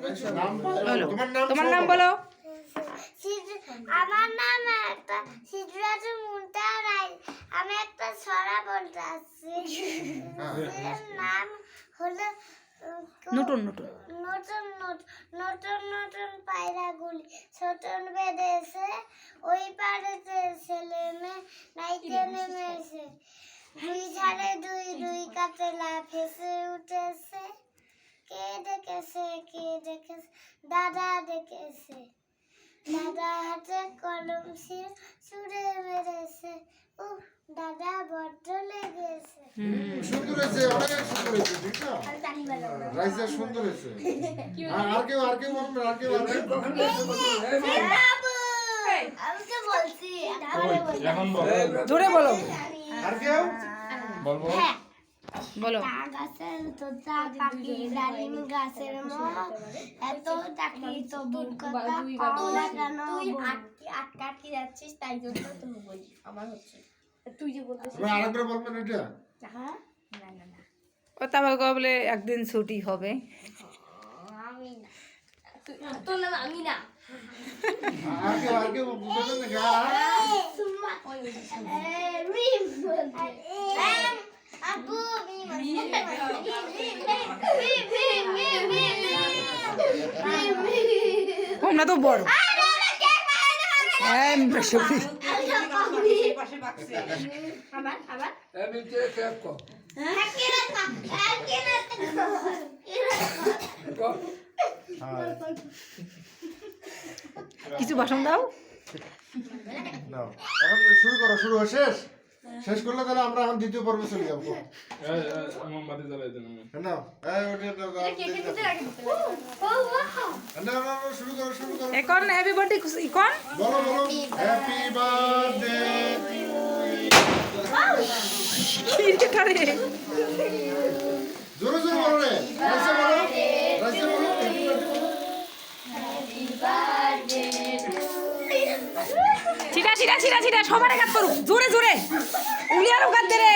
বলো। তোমার নাম তোমার শোনো। নাম বলো আমার নাম একটা মুন্তা রাই আমি একটা ছড়া বলতে আসছি। নাম হলো নতুন নতুন। নতুন নতুন নতুন নতুন পায়রাগুলি ছোটন বেঁধেছে ওই পাড়েতে ছেলে মেয়ে নাইতে নেমেছে। দুই ঝাড়ে দুই দুই কাতে লাফেছে উঠেছে। কে ডেকেছে কে ডেকেছে দাদা ডেকেছে দাদা হাতে কলম ছিল ছুড়ে মেরেছে উফ দাদা বড্ড লেগেছে সুন্দর হয়েছে অনেক সুন্দর হয়েছে ঠিক না রাইসা সুন্দর হয়েছে আর আর কেউ আর কেউ আর কেউ আর কেউ বাবু বলছি এখন বলো জোরে বলো আর কেউ বলব হ্যাঁ বলো। গাছের তোতা পাখি ডালিম গাছের এত কথা কমলা কেন তুই বল? আটকে আটকে আটকে যাচ্ছিস তাই জন্য তুমি বলি আমার হচ্ছে। তুই যে বলতেছিস আরেকবার বলবেন এটা? হ্যাঁ? না না না ও তারপর বলে একদিন ছুটি হবে। আমি না। তোর নাম আমি ওই রিম। আবু তোমরা তো বড়। হ্যাঁ কিছু ভাষণ দাও। শুরু করো শুরু শেষ? শেষ করলে তাহলে আমরা এখন দ্বিতীয় পর্বে চলে যাব। মোমবাতি জ্বালাই দেন ও, wow! নাও, নাও, নাও, শুরু করো শুরু করো। এখন হ্যাপি বার্থডে ইকন বলো বলো। হ্যাপি বার্থডে কি রে? ছিটা ছিটা ছিটা ছিটা সবার একাত করুক। জোরে জোরে। উলিয়ারও কাজ রে।